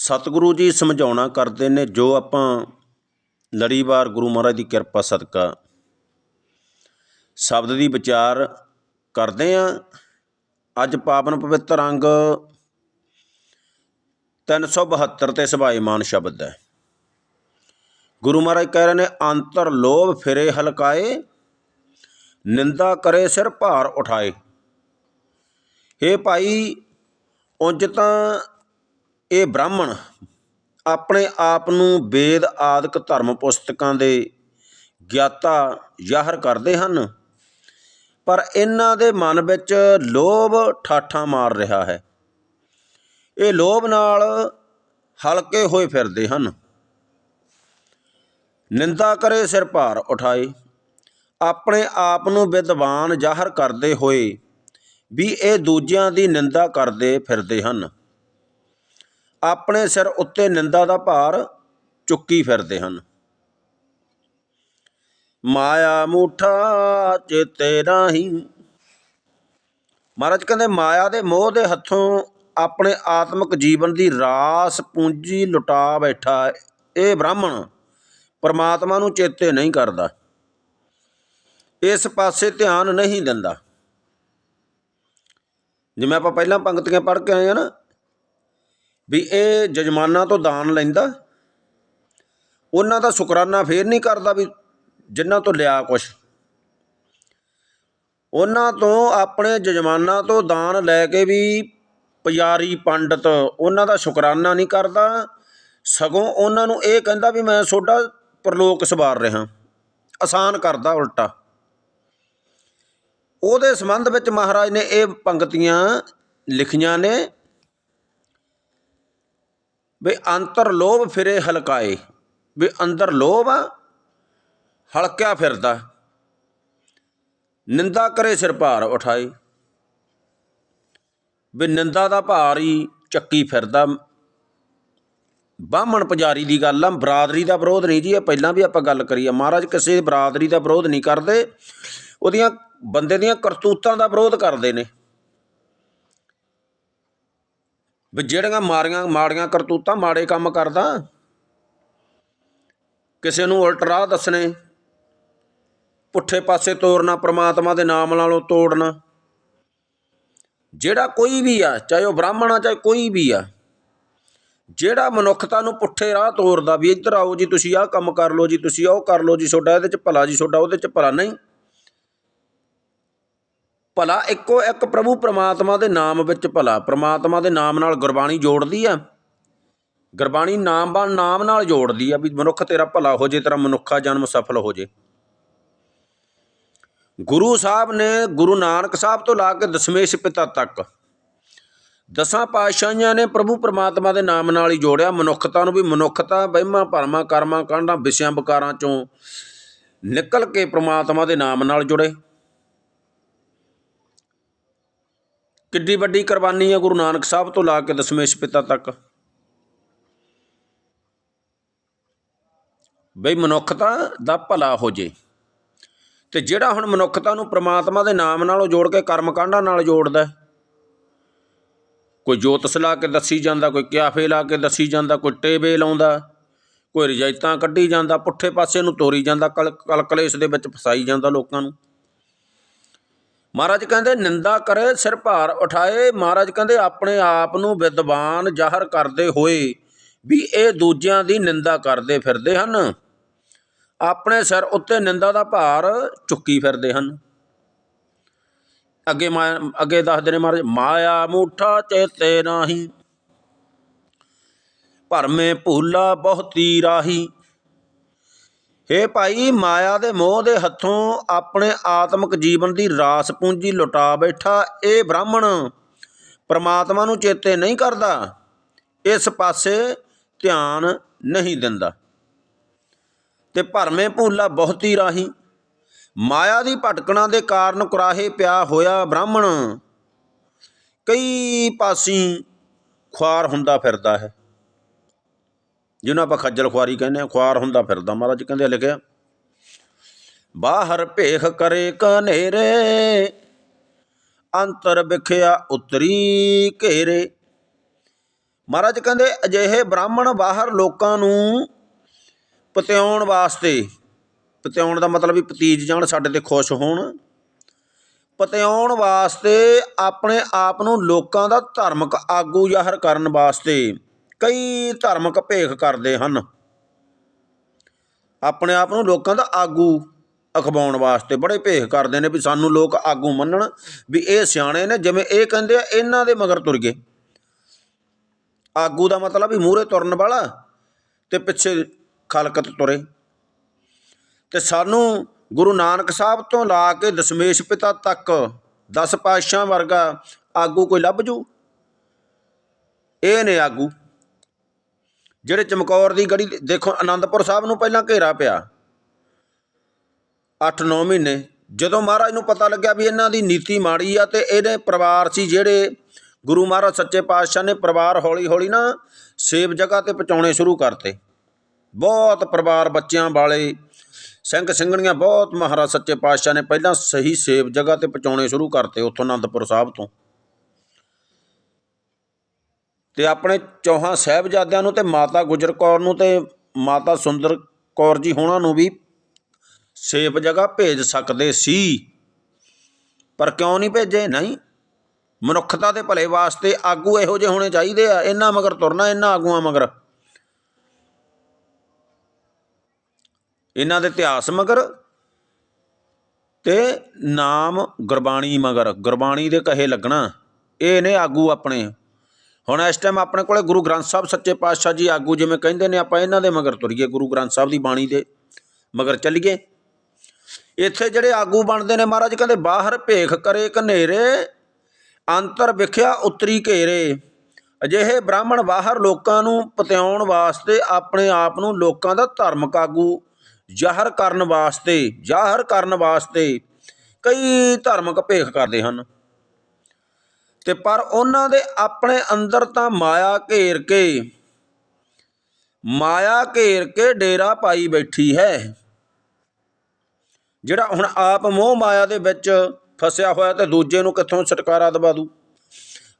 ਸਤਿਗੁਰੂ ਜੀ ਸਮਝਾਉਣਾ ਕਰਦੇ ਨੇ ਜੋ ਆਪਾਂ ਲੜੀਵਾਰ ਗੁਰੂ ਮਹਾਰਾਜ ਦੀ ਕਿਰਪਾ ਸਦਕਾ। ਸ਼ਬਦ ਦੀ ਵਿਚਾਰ ਕਰਦੇ ਆ ਅੱਜ ਪਾਵਨ ਪਵਿੱਤਰ ਅੰਗ 372 ਤੇ ਸਭਾਈਮਾਨ ਸ਼ਬਦ ਹੈ। ਗੁਰੂ ਮਹਾਰਾਜ ਕਹਿ ਰਹੇ ਨੇ, ਅੰਤਰ ਲੋਭ ਫਿਰੇ ਹਲਕਾਏ, ਨਿੰਦਾ ਕਰੇ ਸਿਰ ਭਾਰ ਉਠਾਏ। ਹੇ ਭਾਈ, ਉਂਝ ਤਾਂ ਇਹ ਬ੍ਰਾਹਮਣ ਆਪਣੇ ਆਪ ਨੂੰ ਵੇਦ ਆਦਿਕ ਧਰਮ ਪੁਸਤਕਾਂ ਦੇ ਗਿਆਤਾ ਜ਼ਾਹਰ ਕਰਦੇ ਹਨ, ਪਰ ਇਹਨਾਂ ਦੇ ਮਨ ਵਿੱਚ ਲੋਭ ਠਾਠਾਂ ਮਾਰ ਰਿਹਾ ਹੈ। ਇਹ ਲੋਭ ਨਾਲ ਹਲਕੇ ਹੋਏ ਫਿਰਦੇ ਹਨ। ਨਿੰਦਾ ਕਰੇ ਸਿਰ ਭਾਰ ਉਠਾਏ, ਆਪਣੇ ਆਪ ਨੂੰ ਵਿਦਵਾਨ ਜ਼ਾਹਰ ਕਰਦੇ ਹੋਏ ਵੀ ਇਹ ਦੂਜਿਆਂ ਦੀ ਨਿੰਦਾ ਕਰਦੇ ਫਿਰਦੇ ਹਨ। ਆਪਣੇ ਸਿਰ ਉੱਤੇ ਨਿੰਦਾ ਦਾ ਭਾਰ ਚੁੱਕੀ ਫਿਰਦੇ ਹਨ। ਮਾਇਆ ਮੂਠਾ ਚੇਤੇ ਰਾਹੀਂ ਮਹਾਰਾਜ ਕਹਿੰਦੇ, ਮਾਇਆ ਦੇ ਮੋਹ ਦੇ ਹੱਥੋਂ ਆਪਣੇ ਆਤਮਿਕ ਜੀਵਨ ਦੀ ਰਾਸ ਪੂੰਜੀ ਲੁਟਾ ਬੈਠਾ ਇਹ ਬ੍ਰਾਹਮਣ ਪਰਮਾਤਮਾ ਨੂੰ ਚੇਤੇ ਨਹੀਂ ਕਰਦਾ। ਇਸ ਪਾਸੇ ਧਿਆਨ ਨਹੀਂ ਦਿੰਦਾ। ਜਿਵੇਂ ਆਪਾਂ ਪਹਿਲਾਂ ਪੰਕਤੀਆਂ ਪੜ੍ਹ ਕੇ ਆਏ ਆ ਨਾ ਵੀ ਇਹ ਜਜਮਾਨਾਂ ਤੋਂ ਦਾਨ ਲੈਂਦਾ। ਉਹਨਾਂ ਦਾ ਸ਼ੁਕਰਾਨਾ ਫੇਰ ਨਹੀਂ ਕਰਦਾ ਵੀ ਜਿਨ੍ਹਾਂ ਤੋਂ ਲਿਆ ਕੁਛ। ਉਹਨਾਂ ਤੋਂ ਆਪਣੇ ਜਜਮਾਨਾਂ ਤੋਂ ਦਾਨ ਲੈ ਕੇ ਵੀ ਪੁਜਾਰੀ ਪੰਡਤ ਉਹਨਾਂ ਦਾ ਸ਼ੁਕਰਾਨਾ ਨਹੀਂ ਕਰਦਾ। ਸਗੋਂ ਉਹਨਾਂ ਨੂੰ ਇਹ ਕਹਿੰਦਾ ਵੀ ਮੈਂ ਤੁਹਾਡਾ ਪ੍ਰਲੋਕ ਸਵਾਰ ਰਿਹਾ। ਆਸਾਨ ਕਰਦਾ ਉਲਟਾ। ਉਹਦੇ ਸੰਬੰਧ ਵਿੱਚ ਮਹਾਰਾਜ ਨੇ ਇਹ ਪੰਕਤੀਆਂ ਲਿਖੀਆਂ ਨੇ। ਵੀ ਅੰਤਰ ਲੋਭ ਫਿਰੇ ਹਲਕਾਏ, ਵੀ ਅੰਦਰ ਲੋਭ ਆ, ਹਲਕਿਆ ਫਿਰਦਾ। ਨਿੰਦਾ ਕਰੇ ਸਿਰ ਭਾਰ ਉਠਾਏ। ਵੀ ਨਿੰਦਾ ਦਾ ਭਾਰ ਹੀ ਚੱਕੀ ਫਿਰਦਾ। ਬਾਹਮਣ ਪੁਜਾਰੀ ਦੀ ਗੱਲ ਆ, ਬਰਾਦਰੀ ਦਾ ਵਿਰੋਧ ਨਹੀਂ ਜੀ, ਇਹ ਪਹਿਲਾਂ ਵੀ ਆਪਾਂ ਗੱਲ ਕਰੀ ਆ। ਮਹਾਰਾਜ ਕਿਸੇ ਬਰਾਦਰੀ ਦਾ ਵਿਰੋਧ ਨਹੀਂ ਕਰਦੇ, ਉਹਦੀਆਂ ਬੰਦੇ ਦੀਆਂ ਕਰਤੂਤਾਂ ਦਾ ਵਿਰੋਧ ਕਰਦੇ ਨੇ। ਵੀ ਜਿਹੜੀਆਂ ਮਾਰੀਆਂ, ਮਾੜੀਆਂ ਕਰਤੂਤਾਂ ਮਾੜੇ ਕੰਮ ਕਰਦਾ, ਕਿਸੇ ਨੂੰ ਉਲਟ ਰਾਹ ਦੱਸਣੇ, ਪੁੱਠੇ ਪਾਸੇ ਤੋਰਨਾ, ਪ੍ਰਮਾਤਮਾ ਦੇ ਨਾਮ ਨਾਲੋਂ ਤੋੜਨਾ, ਜਿਹੜਾ ਕੋਈ ਵੀ ਆ, ਚਾਹੇ ਉਹ ਬ੍ਰਾਹਮਣ ਆ, ਚਾਹੇ ਕੋਈ ਵੀ ਆ, ਜਿਹੜਾ ਮਨੁੱਖਤਾ ਨੂੰ ਪੁੱਠੇ ਰਾਹ ਤੋਰਦਾ ਵੀ ਇੱਧਰ ਆਓ ਜੀ, ਤੁਸੀਂ ਆਹ ਕੰਮ ਕਰ ਲਓ ਜੀ, ਤੁਸੀਂ ਉਹ ਕਰ ਲਓ ਜੀ, ਤੁਹਾਡਾ ਇਹਦੇ ਚ ਭਲਾ ਜੀ, ਤੁਹਾਡਾ ਉਹਦੇ ਚ ਭਲਾ ਨਹੀਂ ਭਲਾ ਇੱਕੋ ਇੱਕ ਪ੍ਰਭੂ ਪ੍ਰਮਾਤਮਾ ਦੇ ਨਾਮ ਵਿੱਚ ਭਲਾ। ਪ੍ਰਮਾਤਮਾ ਦੇ ਨਾਮ ਨਾਲ ਗੁਰਬਾਣੀ ਜੋੜਦੀ ਆ। ਗੁਰਬਾਣੀ ਨਾਮ ਬਣ ਨਾਮ ਨਾਲ ਜੋੜਦੀ ਆ ਵੀ ਮਨੁੱਖ ਤੇਰਾ ਭਲਾ ਹੋ ਜੇ, ਤੇਰਾ ਮਨੁੱਖਾ ਜਨਮ ਸਫਲ ਹੋ ਜੇ। ਗੁਰੂ ਸਾਹਿਬ ਨੇ ਗੁਰੂ ਨਾਨਕ ਸਾਹਿਬ ਤੋਂ ਲਾ ਕੇ ਦਸ਼ਮੇਸ਼ ਪਿਤਾ ਤੱਕ ਦਸਾਂ ਪਾਤਸ਼ਾਹੀਆਂ ਨੇ ਪ੍ਰਭੂ ਪਰਮਾਤਮਾ ਦੇ ਨਾਮ ਨਾਲ ਹੀ ਜੋੜਿਆ। ਮਨੁੱਖਤਾ ਨੂੰ ਵੀ ਮਨੁੱਖਤਾ, ਵਹਿਮਾਂ, ਭਰਮਾਂ, ਕਰਮਾਂ, ਕਾਂਡਾਂ, ਵਿਸ਼ਿਆਂ, ਵਿਕਾਰਾਂ ਚੋਂ ਨਿਕਲ ਕੇ ਪਰਮਾਤਮਾ ਦੇ ਨਾਮ ਨਾਲ ਜੁੜੇ। ਕਿੱਡੀ ਵੱਡੀ ਕੁਰਬਾਨੀ ਹੈ ਗੁਰੂ ਨਾਨਕ ਸਾਹਿਬ ਤੋਂ ਲਾ ਕੇ ਦਸ਼ਮੇਸ਼ ਪਿਤਾ ਤੱਕ। ਬਈ ਮਨੁੱਖਤਾ ਦਾ ਭਲਾ ਹੋ ਜੇ ਤੇ ਜਿਹੜਾ ਹੁਣ ਮਨੁੱਖਤਾ ਨੂੰ ਪ੍ਰਮਾਤਮਾ ਦੇ ਨਾਮ ਨਾਲੋਂ ਜੋੜ ਕੇ ਕਰਮ ਕਾਂਡਾਂ ਨਾਲ ਜੋੜਦਾ ਕੋਈ ਜੋਤਸ ਲਾ ਕੇ ਦੱਸੀ ਜਾਂਦਾ, ਕੋਈ ਕਿਆਫੇ ਲਾ ਕੇ ਦੱਸੀ ਜਾਂਦਾ, ਕੋਈ ਟੇਬੇ ਲਾਉਂਦਾ, ਕੋਈ ਰਜਾਇਤਾਂ ਕੱਢੀ ਜਾਂਦਾ, ਪੁੱਠੇ ਪਾਸੇ ਨੂੰ ਤੋਰੀ ਜਾਂਦਾ, ਕਲ, ਕਲਕਲੇਸ਼ ਦੇ ਵਿੱਚ ਫਸਾਈ ਜਾਂਦਾ ਲੋਕਾਂ ਨੂੰ। ਮਹਾਰਾਜ ਕਹਿੰਦੇ, ਨਿੰਦਾ ਕਰੇ, ਸਿਰ ਭਾਰ ਉਠਾਏ। ਮਹਾਰਾਜ ਕਹਿੰਦੇ, ਆਪਣੇ ਆਪ ਨੂੰ ਵਿਦਵਾਨ ਜ਼ਾਹਰ ਕਰਦੇ ਹੋਏ ਵੀ ਇਹ ਦੂਜਿਆਂ ਦੀ ਨਿੰਦਾ ਕਰਦੇ ਫਿਰਦੇ ਹਨ। ਆਪਣੇ ਸਿਰ ਉੱਤੇ ਨਿੰਦਾ ਦਾ ਭਾਰ ਚੁੱਕੀ ਫਿਰਦੇ ਹਨ। ਅੱਗੇ ਮਾ, ਅੱਗੇ ਦੱਸਦੇ ਨੇ ਮਹਾਰਾਜ, ਮਾਇਆ ਮੂਠਾ ਚੇਤੇ ਨਾਹੀ, ਭਰਮੇ ਭੂਲਾ ਬਹੁਤੀ ਰਾਹੀ। ਹੇ ਭਾਈ, ਮਾਇਆ ਦੇ ਮੋਹ ਦੇ ਹੱਥੋਂ ਆਪਣੇ ਆਤਮਿਕ ਜੀਵਨ ਦੀ ਰਾਸ ਪੂੰਜੀ ਲੁਟਾ ਬੈਠਾ ਇਹ ਬ੍ਰਾਹਮਣ। ਪਰਮਾਤਮਾ ਨੂੰ ਚੇਤੇ ਨਹੀਂ ਕਰਦਾ। ਇਸ ਪਾਸੇ ਧਿਆਨ ਨਹੀਂ ਦਿੰਦਾ। ਤੇ ਭਰਮੇ ਭੂਲਾ ਬਹੁਤੀ ਰਾਹੀ ਮਾਇਆ ਦੀ ਭਟਕਣਾ ਦੇ ਕਾਰਨ ਕੁਰਾਹੇ ਪਿਆ ਹੋਇਆ ਬ੍ਰਾਹਮਣ। ਕਈ ਪਾਸੀ ਖੁਆਰ ਹੁੰਦਾ ਫਿਰਦਾ ਹੈ। ਜਿਹਨੂੰ ਆਪਾਂ ਖੱਜਲ ਖੁਆਰੀ ਕਹਿੰਦੇ ਆ ਖੁਆਰ ਹੁੰਦਾ ਫਿਰਦਾ, ਮਹਾਰਾਜ ਕਹਿੰਦੇ ਲਿਖਿਆ, ਬਾਹਰ ਭੇਖ ਕਰੇ ਕਨੇਰੇ, ਅੰਤਰ ਵਿਖਿਆ ਉਤਰੀ ਘੇਰੇ। ਮਹਾਰਾਜ ਕਹਿੰਦੇ, ਅਜਿਹੇ ਬ੍ਰਾਹਮਣ ਬਾਹਰ ਲੋਕਾਂ ਨੂੰ ਪਤਿਆਉਣ ਵਾਸਤੇ, ਪਤਿਆਉਣ ਦਾ ਮਤਲਬ ਵੀ ਪਤੀਜ ਜਾਣ, ਸਾਡੇ ਤੇ ਖੁਸ਼ ਹੋਣ, ਪਤਿਆਉਣ ਵਾਸਤੇ ਆਪਣੇ ਆਪ ਨੂੰ ਲੋਕਾਂ ਦਾ ਧਾਰਮਿਕ ਆਗੂ ਜ਼ਾਹਰ ਕਰਨ ਵਾਸਤੇ ਕਈ ਧਾਰਮਿਕ ਭੇਖ ਕਰਦੇ ਹਨ। ਆਪਣੇ ਆਪ ਨੂੰ ਲੋਕਾਂ ਦਾ ਆਗੂ ਅਖਵਾਉਣ ਵਾਸਤੇ ਬੜੇ ਭੇਖ ਕਰਦੇ ਨੇ ਵੀ ਸਾਨੂੰ ਲੋਕ ਆਗੂ ਮੰਨਣ ਵੀ ਇਹ ਸਿਆਣੇ ਨੇ, ਜਿਵੇਂ ਇਹ ਕਹਿੰਦੇ ਆ, ਇਹਨਾਂ ਦੇ ਮਗਰ ਤੁਰ ਗਏ। ਆਗੂ ਦਾ ਮਤਲਬ ਵੀ ਮੂਹਰੇ ਤੁਰਨ ਵਾਲਾ ਤੇ ਪਿੱਛੇ ਖਲਕਤ ਤੁਰੇ। ਤੇ ਸਾਨੂੰ ਗੁਰੂ ਨਾਨਕ ਸਾਹਿਬ ਤੋਂ ਲਾ ਕੇ ਦਸ਼ਮੇਸ਼ ਪਿਤਾ ਤੱਕ 10 ਪਾਤਸ਼ਾਹ ਵਰਗਾ ਆਗੂ ਕੋਈ ਲੱਭ ਜੂ? ਇਹ ਨੇ ਆਗੂ। ਜਿਹੜੇ ਚਮਕੌਰ ਦੀ ਗੜੀ, ਦੇਖੋ ਆਨੰਦਪੁਰ ਸਾਹਿਬ ਨੂੰ ਪਹਿਲਾਂ ਘੇਰਾ ਪਿਆ। 8-9 ਮਹੀਨੇ। ਜਦੋਂ ਮਹਾਰਾਜ ਨੂੰ ਪਤਾ ਲੱਗਿਆ ਵੀ ਇਹਨਾਂ ਦੀ ਨੀਤੀ ਮਾੜੀ ਆ ਤੇ ਇਹਦੇ ਪਰਿਵਾਰ ਸੀ ਜਿਹੜੇ ਗੁਰੂ ਮਹਾਰਾਜ ਸੱਚੇ ਪਾਤਸ਼ਾਹ ਨੇ ਪਰਿਵਾਰ ਹੌਲੀ-ਹੌਲੀ ਨਾ ਸੇਵ ਜਗ੍ਹਾ ਤੇ ਪਹੁੰਚਾਉਣੇ ਸ਼ੁਰੂ ਕਰਤੇ। ਬਹੁਤ ਪਰਿਵਾਰ ਬੱਚਿਆਂ ਵਾਲੇ, ਸਿੰਘ ਸਿੰਘਣੀਆਂ ਬਹੁਤ ਮਹਾਰਾਜ ਸੱਚੇ ਪਾਤਸ਼ਾਹ ਨੇ ਪਹਿਲਾਂ ਸਹੀ ਸੇਵ ਜਗ੍ਹਾ ਤੇ ਪਹੁੰਚਾਉਣੇ ਸ਼ੁਰੂ ਕਰਤੇ ਉੱਥੋਂ ਅਨੰਦਪੁਰ ਸਾਹਿਬ ਤੋਂ। ਤੇ ਆਪਣੇ ਚੌਹਾਂ ਸਾਹਿਬਜ਼ਾਦਿਆਂ ਨੂੰ ਤੇ ਮਾਤਾ ਗੁਜਰ ਕੌਰ ਨੂੰ ਤੇ ਮਾਤਾ ਸੁੰਦਰ ਕੌਰ ਜੀ ਹੋਣਾ ਨੂੰ ਵੀ ਸੇਫ ਜਗ੍ਹਾ ਭੇਜ ਸਕਦੇ ਸੀ। ਪਰ ਕਿਉਂ ਨਹੀਂ ਭੇਜੇ? ਨਹੀਂ। ਮਨੁੱਖਤਾ ਦੇ ਭਲੇ ਵਾਸਤੇ ਆਗੂ ਇਹੋ ਜਿਹੇ ਹੋਣੇ ਚਾਹੀਦੇ ਆ। ਇਹਨਾਂ ਮਗਰ ਤੁਰਨਾ ਇਹਨਾਂ ਆਗੂਆਂ ਮਗਰ। ਇਹਨਾਂ ਦੇ ਇਤਿਹਾਸ ਮਗਰ ਤੇ ਨਾਮ ਗੁਰਬਾਣੀ ਮਗਰ। ਗੁਰਬਾਣੀ ਦੇ ਕਹੇ ਲੱਗਣਾ। ਇਹ ਨੇ ਆਗੂ ਆਪਣੇ। ਹੁਣ ਇਸ ਟਾਈਮ ਆਪਣੇ ਕੋਲੇ ਗੁਰੂ ਗ੍ਰੰਥ ਸਾਹਿਬ ਸੱਚੇ ਪਾਤਸ਼ਾਹ ਜੀ ਆਗੂ ਜਿਵੇਂ ਕਹਿੰਦੇ ਨੇ, ਆਪਾਂ ਇਹਨਾਂ ਦੇ ਮਗਰ ਤੁਰੀਏ, ਗੁਰੂ ਗ੍ਰੰਥ ਸਾਹਿਬ ਦੀ ਬਾਣੀ ਦੇ ਮਗਰ ਚੱਲੀਏ। ਇੱਥੇ ਜਿਹੜੇ ਆਗੂ ਬਣਦੇ ਨੇ ਮਹਾਰਾਜ, ਕਹਿੰਦੇ ਬਾਹਰ ਭੇਖ ਕਰੇ ਘਨੇਰੇ, ਅੰਤਰ ਵਿਖਿਆ ਉਤਰੀ ਘੇਰੇ। ਅਜਿਹੇ ਬ੍ਰਾਹਮਣ ਬਾਹਰ ਲੋਕਾਂ ਨੂੰ ਪਤਿਆਉਣ ਵਾਸਤੇ, ਆਪਣੇ ਆਪ ਨੂੰ ਲੋਕਾਂ ਦਾ ਧਾਰਮਿਕ ਆਗੂ ਜ਼ਾਹਰ ਕਰਨ ਵਾਸਤੇ, ਜ਼ਾਹਰ ਕਰਨ ਵਾਸਤੇ ਕਈ ਧਾਰਮਿਕ ਭੇਖ ਕਰਦੇ ਹਨ। ਤੇ ਪਰ ਉਹਨਾਂ ਦੇ ਆਪਣੇ ਅੰਦਰ ਤਾਂ ਮਾਇਆ ਘੇਰ ਕੇ, ਮਾਇਆ ਘੇਰ ਕੇ ਡੇਰਾ ਪਾਈ ਬੈਠੀ ਹੈ। ਜਿਹੜਾ ਹੁਣ ਆਪ ਮੋਹ ਮਾਇਆ ਦੇ ਵਿੱਚ ਫਸਿਆ ਹੋਇਆ ਤੇ ਦੂਜੇ ਨੂੰ ਕਿੱਥੋਂ ਛੁਟਕਾਰਾ ਦਵਾ ਦੂ?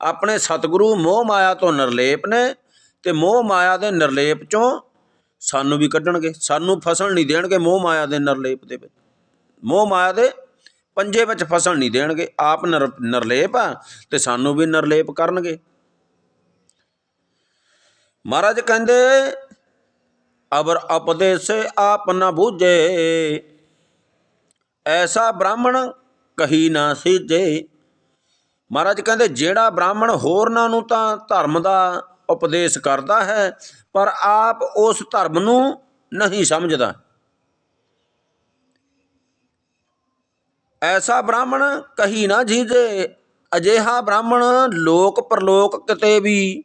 ਆਪਣੇ ਸਤਿਗੁਰੂ ਮੋਹ ਮਾਇਆ ਤੋਂ ਨਿਰਲੇਪ ਨੇ ਤੇ ਮੋਹ ਮਾਇਆ ਦੇ ਨਿਰਲੇਪ ਚੋਂ ਸਾਨੂੰ ਵੀ ਕੱਢਣਗੇ, ਸਾਨੂੰ ਫਸਣ ਨਹੀਂ ਦੇਣਗੇ ਮੋਹ ਮਾਇਆ ਦੇ ਨਿਰਲੇਪ ਦੇ ਵਿੱਚ। ਮੋਹ ਮਾਇਆ ਦੇ ਪੰਜੇ ਵਿੱਚ ਫਸਣ ਨਹੀਂ ਦੇਣਗੇ, ਆਪ ਨਿਰ, ਨਿਰਲੇਪ ਆ ਤੇ ਸਾਨੂੰ ਵੀ ਨਿਰਲੇਪ ਕਰਨਗੇ। ਮਹਾਰਾਜ ਕਹਿੰਦੇ ਅਬਰ ਉਪਦੇਸ ਆਪ ਨਾ ਬੂਝੇ, ਐਸਾ ਬ੍ਰਾਹਮਣ ਕਹੀ ਨਾ ਸੀਜੇ ਮਹਾਰਾਜ ਕਹਿੰਦੇ, ਜਿਹੜਾ ਬ੍ਰਾਹਮਣ ਹੋਰਨਾਂ ਨੂੰ ਤਾਂ ਧਰਮ ਦਾ ਉਪਦੇਸ਼ ਕਰਦਾ ਹੈ, ਪਰ ਆਪ ਉਸ ਧਰਮ ਨੂੰ ਨਹੀਂ ਸਮਝਦਾ। ਐਸਾ ਬ੍ਰਾਹਮਣ ਕਹੀ ਨਾ ਜੀਜੇ, ਅਜਿਹਾ ਬ੍ਰਾਹਮਣ ਲੋਕ ਪਰਲੋਕ ਕਿਤੇ ਵੀ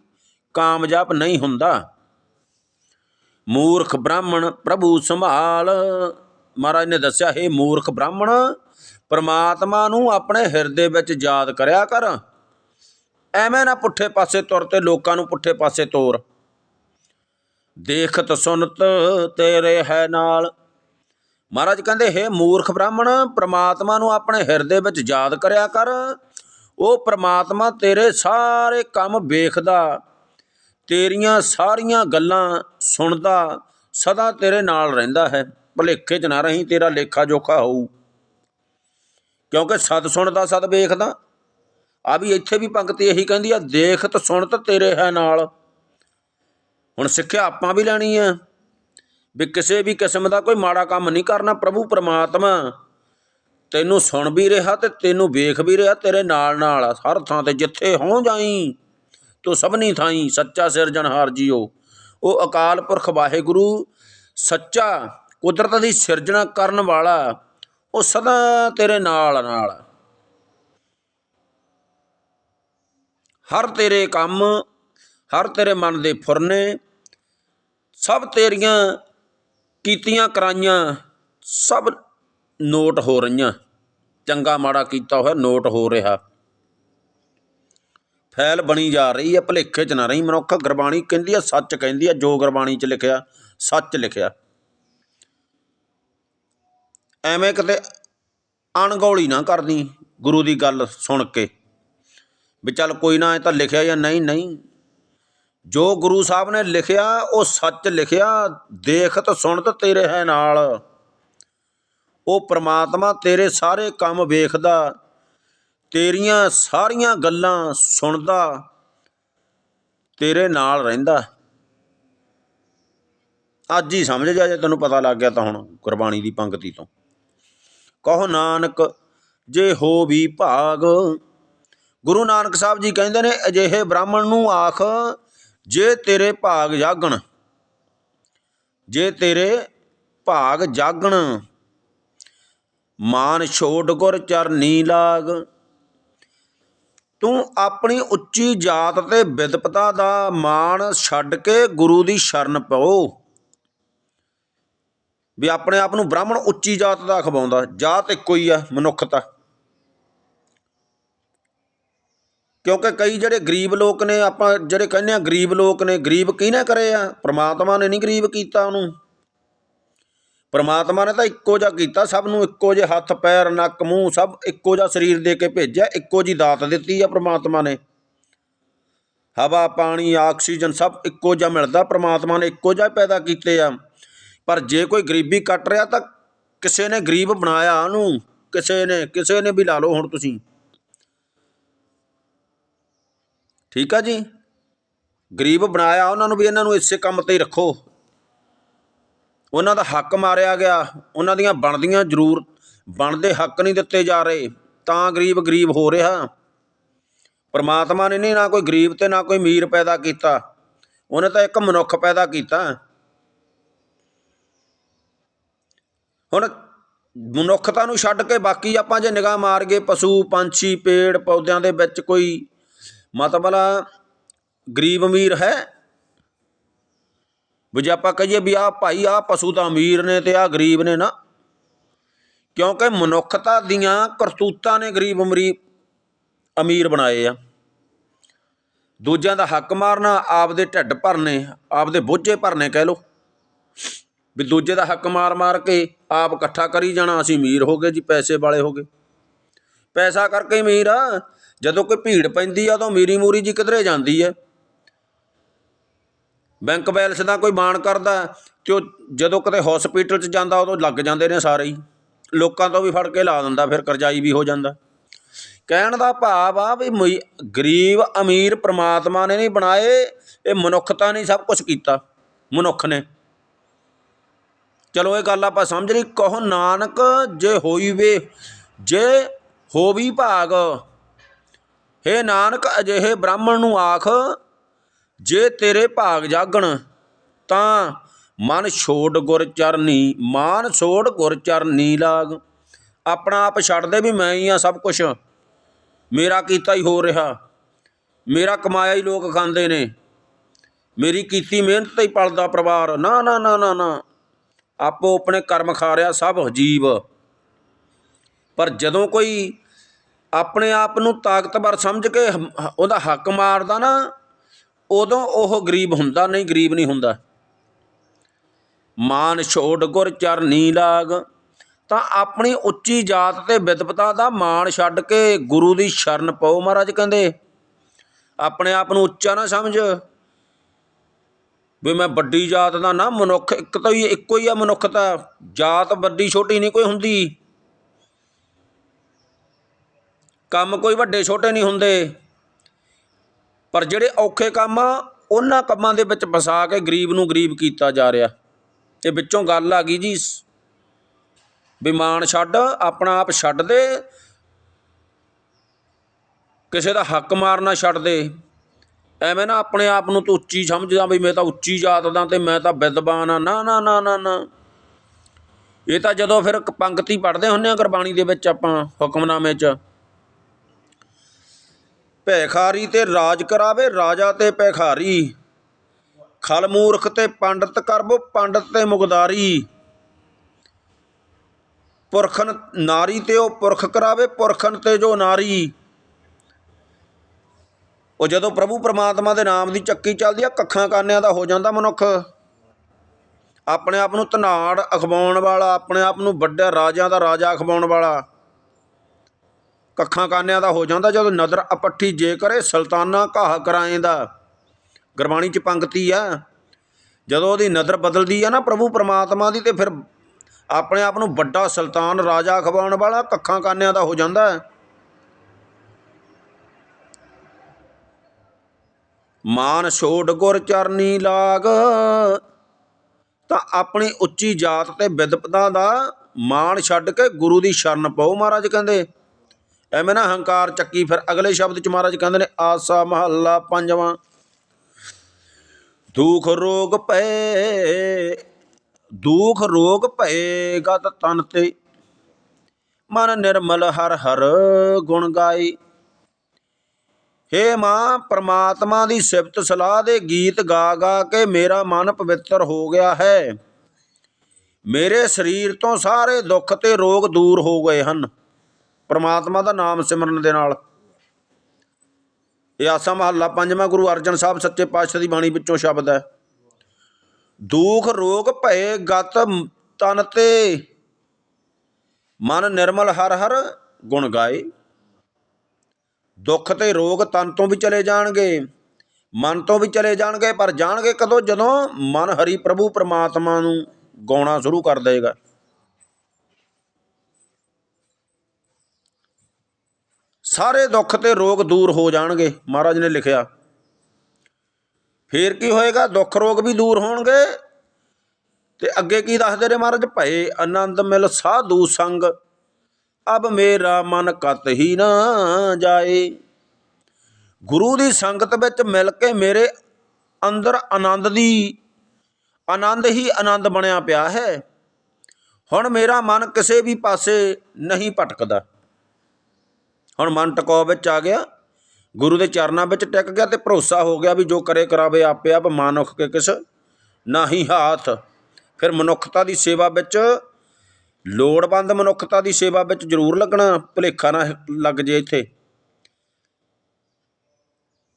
ਕਾਮਯਾਬ ਨਹੀਂ ਹੁੰਦਾ। ਮੂਰਖ ਬ੍ਰਾਹਮਣ ਪ੍ਰਭੂ ਸੰਭਾਲ। ਮਹਾਰਾਜ ਨੇ ਦੱਸਿਆ, ਹੈ ਮੂਰਖ ਬ੍ਰਾਹਮਣ, ਪਰਮਾਤਮਾ ਨੂੰ ਆਪਣੇ ਹਿਰਦੇ ਵਿੱਚ ਯਾਦ ਕਰਿਆ ਕਰ। ਐਵੇਂ ਨਾ ਪੁੱਠੇ ਪਾਸੇ ਤੁਰ ਤੇ ਲੋਕਾਂ ਨੂੰ ਪੁੱਠੇ ਪਾਸੇ ਤੋਰ। ਦੇਖਤ ਸੁਨਤ ਤੇਰੇ ਹੈ ਨਾਲ। ਮਹਾਰਾਜ ਕਹਿੰਦੇ, ਹੈ ਮੂਰਖ ਬ੍ਰਾਹਮਣ, ਪ੍ਰਮਾਤਮਾ ਨੂੰ ਆਪਣੇ ਹਿਰਦੇ ਵਿੱਚ ਯਾਦ ਕਰਿਆ ਕਰ। ਉਹ ਪ੍ਰਮਾਤਮਾ ਤੇਰੇ ਸਾਰੇ ਕੰਮ ਵੇਖਦਾ, ਤੇਰੀਆਂ ਸਾਰੀਆਂ ਗੱਲਾਂ ਸੁਣਦਾ, ਸਦਾ ਤੇਰੇ ਨਾਲ ਰਹਿੰਦਾ ਹੈ। ਭੁਲੇਖੇ 'ਚ ਨਾ ਰਹੀਂ, ਤੇਰਾ ਲੇਖਾ ਜੋਖਾ ਹੋਊ। ਕਿਉਂਕਿ ਸਤ ਸੁਣਦਾ, ਸਤ ਵੇਖਦਾ। ਆ ਵੀ ਇੱਥੇ ਵੀ ਪੰਕਤੀ ਇਹੀ ਕਹਿੰਦੀ ਆ ਦੇਖਤ ਸੁਣਤ ਤੇਰੇ ਹੈ ਨਾਲ। ਹੁਣ ਸਿੱਖਿਆ ਆਪਾਂ ਵੀ ਲੈਣੀ ਆ। ਵੀ ਕਿਸੇ ਵੀ ਕਿਸਮ ਦਾ ਕੋਈ ਮਾੜਾ ਕੰਮ ਨਹੀਂ ਕਰਨਾ ਪ੍ਰਭੂ ਪਰਮਾਤਮਾ। ਤੈਨੂੰ ਸੁਣ ਵੀ ਰਿਹਾ ਤੇ ਤੈਨੂੰ ਵੇਖ ਵੀ ਰਿਹਾ, ਤੇਰੇ ਨਾਲ ਨਾਲ ਹਰ ਥਾਂ ਤੇ ਜਿੱਥੇ ਹੋਂ ਜਾਈ, ਤੂੰ ਸਭਨੀ ਥਾਈ ਸੱਚਾ ਸਿਰਜਣਹਾਰ ਜੀਓ। ਉਹ ਅਕਾਲ ਪੁਰਖ ਵਾਹਿਗੁਰੂ, ਸੱਚਾ ਕੁਦਰਤ ਦੀ ਸਿਰਜਣਾ ਕਰਨ ਵਾਲਾ, ਉਹ ਸਦਾ ਤੇਰੇ ਨਾਲ ਨਾਲ ਹਰ ਤੇਰੇ ਕੰਮ, ਹਰ ਤੇਰੇ ਮਨ ਦੇ ਫੁਰਨੇ, ਸਭ ਤੇਰੀਆਂ ਕੀਤੀਆਂ ਕਰਾਈਆਂ, ਸਭ ਨੋਟ ਹੋ ਰਹੀਆਂ। ਚੰਗਾ ਮਾੜਾ ਕੀਤਾ ਹੋਇਆ ਨੋਟ ਹੋ ਰਿਹਾ। ਫੈਲ ਬਣੀ ਜਾ ਰਹੀ ਹੈ, ਭਲੇਖੇ 'ਚ ਨਾ ਰਹੀ ਮਨੁੱਖ। ਗੁਰਬਾਣੀ ਕਹਿੰਦੀ ਆ ਸੱਚ ਕਹਿੰਦੀ ਆ ਜੋ ਗੁਰਬਾਣੀ 'ਚ ਲਿਖਿਆ, ਸੱਚ ਲਿਖਿਆ। ਐਵੇਂ ਕਿਤੇ ਅਣਗੌਲੀ ਨਾ ਕਰਦੀ ਗੁਰੂ ਦੀ ਗੱਲ ਸੁਣ ਕੇ, ਵੀ ਚੱਲ ਕੋਈ ਨਾ ਇਹ ਤਾਂ ਲਿਖਿਆ ਜਾਂ ਨਹੀਂ ਨਹੀਂ। ਜੋ ਗੁਰੂ ਸਾਹਿਬ ਨੇ ਲਿਖਿਆ, ਉਹ ਸੱਚ ਲਿਖਿਆ, ਦੇਖਤ ਸੁਣਤ ਤੇਰੇ ਹੈ ਨਾਲ। ਉਹ ਪ੍ਰਮਾਤਮਾ ਤੇਰੇ ਸਾਰੇ ਕੰਮ ਵੇਖਦਾ, ਤੇਰੀਆਂ ਸਾਰੀਆਂ ਗੱਲਾਂ ਸੁਣਦਾ, ਤੇਰੇ ਨਾਲ ਰਹਿੰਦਾ। ਅੱਜ ਹੀ ਸਮਝ ਜਾ, ਜੇ ਤੈਨੂੰ ਪਤਾ ਲੱਗ ਗਿਆ ਤਾਂ ਹੁਣ ਗੁਰਬਾਣੀ ਦੀ ਪੰਕਤੀ ਤੋਂ। ਕਹੋ ਨਾਨਕ, ਜੇ ਹੋ ਵੀ ਭਾਗ, ਗੁਰੂ ਨਾਨਕ ਸਾਹਿਬ ਜੀ ਕਹਿੰਦੇ ਨੇ, ਅਜਿਹੇ ਬ੍ਰਾਹਮਣ ਨੂੰ ਆਖ ਜੇ ਤੇਰੇ ਭਾਗ ਜਾਗਣ, ਜੇ ਤੇਰੇ ਭਾਗ ਜਾਗਣ, ਮਾਨ ਛੋੜ ਗੁਰ ਚਰਨੀ ਲਾਗ। ਤੂੰ ਆਪਣੀ ਉੱਚੀ ਜਾਤ ਤੇ ਵਿਦਪਤਾ ਦਾ ਮਾਣ ਛੱਡ ਕੇ ਗੁਰੂ ਦੀ ਸ਼ਰਨ ਪਓ ਵੀ ਆਪਣੇ ਆਪ ਨੂੰ ਬ੍ਰਾਹਮਣ ਉੱਚੀ ਜਾਤ ਦਾ ਖਵਾਉਂਦਾ, ਜਾਤ ਇੱਕੋ ਹੀ ਆ, ਮਨੁੱਖਤਾ। ਕਿਉਂਕਿ ਕਈ ਜਿਹੜੇ ਗਰੀਬ ਲੋਕ ਨੇ, ਆਪਾਂ ਜਿਹੜੇ ਕਹਿੰਦੇ ਆ ਗਰੀਬ ਲੋਕ ਨੇ, ਗਰੀਬ ਕਿਹਨੇ ਕਰੇ ਆ? ਪ੍ਰਮਾਤਮਾ ਨੇ ਨਹੀਂ ਗਰੀਬ ਕੀਤਾ ਉਹਨੂੰ। ਪ੍ਰਮਾਤਮਾ ਨੇ ਤਾਂ ਇੱਕੋ ਜਿਹਾ ਕੀਤਾ, ਸਭ ਨੂੰ ਇੱਕੋ ਜਿਹੇ ਹੱਥ, ਪੈਰ, ਨੱਕ, ਮੂੰਹ, ਸਭ ਇੱਕੋ ਜਿਹਾ ਸਰੀਰ ਦੇ ਕੇ ਭੇਜਿਆ, ਇੱਕੋ ਜੀ ਦਾਤ ਦਿੱਤੀ ਆ ਪ੍ਰਮਾਤਮਾ ਨੇ। ਹਵਾ, ਪਾਣੀ, ਆਕਸੀਜਨ, ਸਭ ਇੱਕੋ ਜਿਹਾ ਮਿਲਦਾ, ਪ੍ਰਮਾਤਮਾ ਨੇ ਇੱਕੋ ਜਿਹਾ ਪੈਦਾ ਕੀਤੇ ਆ। ਪਰ ਜੇ ਕੋਈ ਗਰੀਬੀ ਕੱਟ ਰਿਹਾ ਤਾਂ ਕਿਸੇ ਨੇ ਗਰੀਬ ਬਣਾਇਆ ਉਹਨੂੰ। ਕਿਸੇ ਨੇ ਕਿਸੇ ਨੇ ਵੀ ਲਾ ਲਓ ਹੁਣ ਤੁਸੀਂ। ਠੀਕ ਆ ਜੀ? ਗਰੀਬ ਬਣਾਇਆ, ਉਹਨਾਂ ਨੂੰ ਵੀ ਇਹਨਾਂ ਨੂੰ ਇਸੇ ਕੰਮ ਤੇ ਹੀ ਰੱਖੋ। ਉਹਨਾਂ ਦਾ ਹੱਕ ਮਾਰਿਆ ਗਿਆ, ਉਹਨਾਂ ਦੀਆਂ ਬਣਦੀਆਂ ਜ਼ਰੂਰ, ਬਣਦੇ ਹੱਕ ਨਹੀਂ ਦਿੱਤੇ ਜਾ ਰਹੇ, ਤਾਂ ਗਰੀਬ ਗਰੀਬ ਹੋ ਰਿਹਾ। ਪਰਮਾਤਮਾ ਨੇ ਨਹੀਂ ਨਾ ਕੋਈ ਗਰੀਬ ਤੇ ਨਾ ਕੋਈ ਅਮੀਰ ਪੈਦਾ ਕੀਤਾ, ਉਹਨੇ ਤਾਂ ਇੱਕ ਮਨੁੱਖ ਪੈਦਾ ਕੀਤਾ। ਹੁਣ ਮਨੁੱਖਤਾ ਨੂੰ ਛੱਡ ਕੇ ਬਾਕੀ ਆਪਾਂ ਜੇ ਨਿਗਾਹ ਮਾਰ ਗਏ, ਪਸ਼ੂ, ਪੰਛੀ, ਪੇੜ, ਪੌਦਿਆਂ ਦੇ ਵਿੱਚ ਕੋਈ ਮਤਲਬ ਗਰੀਬ ਅਮੀਰ ਹੈ। ਵੀ ਜੇ ਆਪਾਂ ਕਹੀਏ ਵੀ ਆਹ ਭਾਈ, ਆਹ ਪਸ਼ੂ ਤਾਂ ਅਮੀਰ ਨੇ ਤੇ ਆਹ ਗਰੀਬ ਨੇ ਨਾ। ਕਿਉਂਕਿ ਮਨੁੱਖਤਾ ਦੀਆਂ ਕਰਤੂਤਾਂ ਨੇ ਗਰੀਬ ਅਮਰੀ ਅਮੀਰ ਬਣਾਏ ਆ। ਦੂਜਿਆਂ ਦਾ ਹੱਕ ਮਾਰਨਾ, ਆਪਦੇ ਢਿੱਡ ਭਰਨੇ, ਆਪਦੇ ਬੋਝੇ ਭਰਨੇ ਕਹਿ ਲੋ ਵੀ ਦੂਜੇ ਦਾ ਹੱਕ ਮਾਰ ਮਾਰ ਕੇ ਆਪ ਇਕੱਠਾ ਕਰੀ ਜਾਣਾ, ਅਸੀਂ ਅਮੀਰ ਹੋ ਗਏ ਜੀ, ਪੈਸੇ ਵਾਲੇ ਹੋ ਗਏ। ਪੈਸਾ ਕਰਕੇ ਅਮੀਰ ਆ। ਜਦੋਂ ਕੋਈ ਭੀੜ ਪੈਂਦੀ ਆ ਤਾਂ ਮੀਰੀ ਮੂਰੀ ਜੀ ਕਿਧਰੇ ਜਾਂਦੀ ਹੈ ਬੈਂਕ ਬੈਲੈਂਸ ਦਾ ਕੋਈ ਮਾਣ ਕਰਦਾ ਤੇ ਉਹ ਜਦੋਂ ਕਿਤੇ ਹਸਪੀਟਲ 'ਚ ਜਾਂਦਾ, ਉਦੋਂ ਲੱਗ ਜਾਂਦੇ ਨੇ ਸਾਰੇ ਹੀ। ਲੋਕਾਂ ਤੋਂ ਵੀ ਫੜ ਕੇ ਲਾ ਦਿੰਦਾ, ਫਿਰ ਕਰਜ਼ਾਈ ਵੀ ਹੋ ਜਾਂਦਾ। ਕਹਿਣ ਦਾ ਭਾਵ ਆ ਵੀ ਮਈ- ਗਰੀਬ ਅਮੀਰ ਪ੍ਰਮਾਤਮਾ ਨੇ ਨਹੀਂ ਬਣਾਏ, ਇਹ ਮਨੁੱਖਤਾ ਨੇ ਸਭ ਕੁਝ ਕੀਤਾ, ਮਨੁੱਖ ਨੇ। ਚਲੋ ਇਹ ਗੱਲ ਆਪਾਂ ਸਮਝ ਲਈ, ਕਹੋ ਨਾਨਕ ਜੇ ਹੋਈ ਵੇ ਜੇ ਹੋ ਵੀ ਭਾਗ ਹੇ ਨਾਨਕ, ਅਜਿਹੇ ਬ੍ਰਾਹਮਣ ਨੂੰ ਆਖ, ਜੇ ਤੇਰੇ ਭਾਗ ਜਾਗਣ, ਤਾਂ ਮਨ ਛੋੜ ਗੁਰ ਚਰਨੀ, ਮਾਨ ਛੋੜ ਗੁਰ ਚਰਨੀ ਲਾਗ। ਆਪਣਾ ਆਪ ਛੱਡ ਦੇ ਵੀ ਮੈਂ ਹੀ ਆ ਸਭ ਕੁਝ ਮੇਰਾ ਕੀਤਾ ਹੀ ਹੋ ਰਿਹਾ। ਮੇਰਾ ਕਮਾਇਆ ਹੀ ਲੋਕ ਖਾਂਦੇ ਨੇ। ਮੇਰੀ ਕੀਤੀ ਮਿਹਨਤ ਤੇ ਹੀ ਪਲਦਾ ਪਰਿਵਾਰ। ਨਾ ਨਾ ਨਾ ਨਾ ਨਾ। ਆਪੋ ਆਪਣੇ ਕਰਮ ਖਾ ਰਿਹਾ ਸਭ ਜੀਵ। ਪਰ ਜਦੋਂ ਕੋਈ ਆਪਣੇ ਆਪ ਨੂੰ ਤਾਕਤਵਰ ਸਮਝ ਕੇ ਹਮ- ਉਹਦਾ ਹੱਕ ਮਾਰਦਾ ਨਾ, ਉਦੋਂ ਉਹ ਗਰੀਬ ਹੁੰਦਾ ਨਹੀਂ, ਗਰੀਬ ਨਹੀਂ ਹੁੰਦਾ। ਮਾਨ ਛੋੜ ਗੁਰ ਚਰਨੀ ਲਾਗ। ਤਾਂ ਆਪਣੀ ਉੱਚੀ ਜਾਤ ਤੇ ਵਿਦਵਤਾ ਦਾ ਮਾਣ ਛੱਡ ਕੇ ਗੁਰੂ ਦੀ ਸ਼ਰਨ ਪਾਓ ਮਹਾਰਾਜ ਕਹਿੰਦੇ, ਆਪਣੇ ਆਪ ਨੂੰ ਉੱਚਾ ਨਾ ਸਮਝ। ਵੀ ਮੈਂ ਵੱਡੀ ਜਾਤ ਦਾ ਨਾ, ਮਨੁੱਖ ਇੱਕ ਤਾਂ ਹੀ, ਇੱਕੋ ਹੀ ਆ ਮਨੁੱਖਤਾ ਜਾਤ ਵੱਡੀ ਛੋਟੀ ਨਹੀਂ ਕੋਈ ਹੁੰਦੀ। ਕੰਮ ਕੋਈ ਵੱਡੇ ਛੋਟੇ ਨਹੀਂ ਹੁੰਦੇ। ਪਰ ਜਿਹੜੇ ਔਖੇ ਕੰਮ ਆ, ਉਹਨਾਂ ਕੰਮਾਂ ਦੇ ਵਿੱਚ ਫਸਾ ਕੇ ਗਰੀਬ ਨੂੰ ਗਰੀਬ ਕੀਤਾ ਜਾ ਰਿਹਾ। ਤੇ ਵਿੱਚੋਂ ਗੱਲ ਆ ਗਈ ਜੀ, ਵੀ ਮਾਣ ਛੱਡ, ਆਪਣਾ ਆਪ ਛੱਡ ਦੇ। ਕਿਸੇ ਦਾ ਹੱਕ ਮਾਰਨਾ ਛੱਡ ਦੇ। ਐਵੇਂ ਨਾ ਆਪਣੇ ਆਪ ਨੂੰ ਤੂੰ ਉੱਚੀ ਸਮਝਦਾ ਵੀ ਮੈਂ ਤਾਂ ਉੱਚੀ ਜਾਤ ਦਾ ਤੇ ਮੈਂ ਤਾਂ ਵਿਦਵਾਨ ਆ। ਨਾ ਨਾ ਨਾ ਨਾ ਨਾ। ਇਹ ਤਾਂ ਜਦੋਂ ਫਿਰ ਇੱਕ ਪੰਕਤੀ ਪੜ੍ਹਦੇ ਹੁੰਨੇ ਆ ਗੁਰਬਾਣੀ ਦੇ ਵਿੱਚ ਆਪਾਂ, ਹੁਕਮਨਾਮੇ 'ਚ। ਭੈਖਾਰੀ ਤੇ ਰਾਜ ਕਰਾਵੇ, ਰਾਜਾ ਤੇ ਭੈਖਾਰੀ। ਖਲ ਮੂਰਖ ਤੇ ਪੰਡਤ ਕਰਬੋ, ਪੰਡਤ ਤੇ ਮੁਗਦਾਰੀ। ਪੁਰਖਨ ਨਾਰੀ ਤੇ ਉਹ ਪੁਰਖ ਕਰਾਵੇ, ਪੁਰਖਨ ਤੇ ਜੋ ਨਾਰੀ। ਉਹ ਜਦੋਂ ਪ੍ਰਭੂ ਪਰਮਾਤਮਾ ਦੇ ਨਾਮ ਦੀ ਚੱਕੀ ਚੱਲਦੀ ਆ, ਕੱਖਾਂ ਕਾਨਿਆਂ ਦਾ ਹੋ ਜਾਂਦਾ ਮਨੁੱਖ। ਆਪਣੇ ਆਪ ਨੂੰ ਧਨਾੜ ਅਖਵਾਉਣ ਵਾਲਾ, ਆਪਣੇ ਆਪ ਨੂੰ ਵੱਡਾ ਰਾਜਿਆਂ ਦਾ ਰਾਜਾ ਅਖਵਾਉਣ ਵਾਲਾ। ਕੱਖਾਂ ਕਾਨਿਆਂ ਦਾ ਹੋ ਜਾਂਦਾ, ਜਦੋਂ ਨਦਰ ਅਪੱਠੀ ਜੇ ਕਰੇ, ਸੁਲਤਾਨਾ ਕਰਾਏ ਦਾ ਗੁਰਬਾਣੀ ਚ ਪੰਕਤੀ ਆ, ਜਦੋਂ ਉਹਦੀ ਨਜ਼ਰ ਬਦਲਦੀ ਆ ਨਾ ਪ੍ਰਭੂ ਪਰਮਾਤਮਾ ਦੀ, ਤੇ ਫਿਰ ਆਪਣੇ ਆਪ ਨੂੰ ਵੱਡਾ ਸੁਲਤਾਨ ਰਾਜਾ ਖਵਾਉਣ ਵਾਲਾ ਕੱਖਾਂ ਕਾਨਿਆਂ ਦਾ ਹੋ ਜਾਂਦਾ। ਹੈ ਮਾਨ ਛੋੜ ਗੁਰ ਚਰਨੀ ਲਾਗ, ਤਾਂ ਆਪਣੀ ਉੱਚੀ ਜਾਤ ਤੇ ਵਿਦਪਤਾ ਦਾ ਮਾਣ ਛੱਡ ਕੇ ਗੁਰੂ ਦੀ ਸ਼ਰਨ ਪਾਓ ਮਹਾਰਾਜ ਕਹਿੰਦੇ। ਐਵੇਂ ਨਾ ਹੰਕਾਰ ਚੱਕੀ ਫਿਰ ਅਗਲੇ ਸ਼ਬਦ ਚ ਮਹਾਰਾਜ ਕਹਿੰਦੇ ਨੇ, ਆਸਾ ਮਹੱਲਾ ਪੰਜਵਾਂ। ਦੁਖ ਰੋਗ ਪਏ ਦੁਖ ਰੋਗ ਪਏ ਗਤ ਤਨ ਤੇ। ਮਨ ਨਿਰਮਲ ਹਰ ਹਰ ਗੁਣ ਗਾਈ ਹੇ ਮਾਂ, ਪ੍ਰਮਾਤਮਾ ਦੀ ਸਿਫਤ ਸਲਾਹ ਦੇ ਗੀਤ ਗਾ ਗਾ ਕੇ ਮੇਰਾ ਮਨ ਪਵਿੱਤਰ ਹੋ ਗਿਆ ਹੈ। ਮੇਰੇ ਸਰੀਰ ਤੋਂ ਸਾਰੇ ਦੁੱਖ ਤੇ ਰੋਗ ਦੂਰ ਹੋ ਗਏ ਹਨ। ਪ੍ਰਮਾਤਮਾ ਦਾ ਨਾਮ ਸਿਮਰਨ ਦੇ ਨਾਲ। ਇਹ ਆਸਾ ਮਹੱਲਾ ਪੰਜਵਾਂ ਗੁਰੂ ਅਰਜਨ ਸਾਹਿਬ ਸੱਚੇ ਪਾਤਸ਼ਾਹ ਦੀ ਬਾਣੀ ਵਿੱਚੋਂ ਸ਼ਬਦ ਹੈ। ਦੁਖ ਰੋਗ ਭਏ ਗਤ ਤਨ ਤੇ, ਮਨ ਨਿਰਮਲ ਹਰ ਹਰ ਗੁਣ ਗਾਏ। ਦੁੱਖ ਤੇ ਰੋਗ ਤਨ ਤੋਂ ਵੀ ਚਲੇ ਜਾਣਗੇ, ਮਨ ਤੋਂ ਵੀ ਚਲੇ ਜਾਣਗੇ, ਪਰ ਜਾਣਗੇ ਕਦੋਂ? ਜਦੋਂ ਮਨ ਹਰੀ ਪ੍ਰਭੂ ਪ੍ਰਮਾਤਮਾ ਨੂੰ ਗਾਉਣਾ ਸ਼ੁਰੂ ਕਰ ਦੇਗਾ ਸਾਰੇ ਦੁੱਖ ਤੇ ਰੋਗ ਦੂਰ ਹੋ ਜਾਣਗੇ, ਮਹਾਰਾਜ ਨੇ ਲਿਖਿਆ। ਫੇਰ ਕੀ ਹੋਏਗਾ? ਦੁੱਖ ਰੋਗ ਵੀ ਦੂਰ ਹੋਣਗੇ। ਤੇ ਅੱਗੇ ਕੀ ਦੱਸਦੇ ਨੇ ਮਹਾਰਾਜ? ਭਏ ਆਨੰਦ ਮਿਲ ਸਾਧੂ ਸੰਗ, ਅਬ ਮੇਰਾ ਮਨ ਕਤ ਹੀ ਨਾ ਜਾਏ। ਗੁਰੂ ਦੀ ਸੰਗਤ ਵਿੱਚ ਮਿਲ ਕੇ ਮੇਰੇ ਅੰਦਰ ਆਨੰਦ ਦੀ, ਆਨੰਦ ਹੀ ਆਨੰਦ ਬਣਿਆ ਪਿਆ ਹੈ। ਹੁਣ ਮੇਰਾ ਮਨ ਕਿਸੇ ਵੀ ਪਾਸੇ ਨਹੀਂ ਭਟਕਦਾ। ਹੁਣ ਮਨ ਟਿਕਾਅ ਵਿੱਚ ਆ ਗਿਆ, ਗੁਰੂ ਦੇ ਚਰਨਾਂ ਵਿੱਚ ਟਿਕ ਗਿਆ ਤੇ ਭਰੋਸਾ ਹੋ ਗਿਆ ਵੀ ਜੋ ਕਰੇ ਕਰਾਵੇ ਆਪੇ ਆਪ ਮਾਨੁਖ ਕੇ ਕਿਸ, ਨਾਹੀ ਹਾਥ। ਫਿਰ ਮਨੁੱਖਤਾ ਦੀ ਸੇਵਾ ਵਿੱਚ ਲੋੜਵੰਦ ਮਨੁੱਖਤਾ ਦੀ ਸੇਵਾ ਵਿੱਚ ਜ਼ਰੂਰ ਲੱਗਣਾ, ਭੁਲੇਖਾ ਨਾ ਲੱਗ ਜੇ ਇੱਥੇ।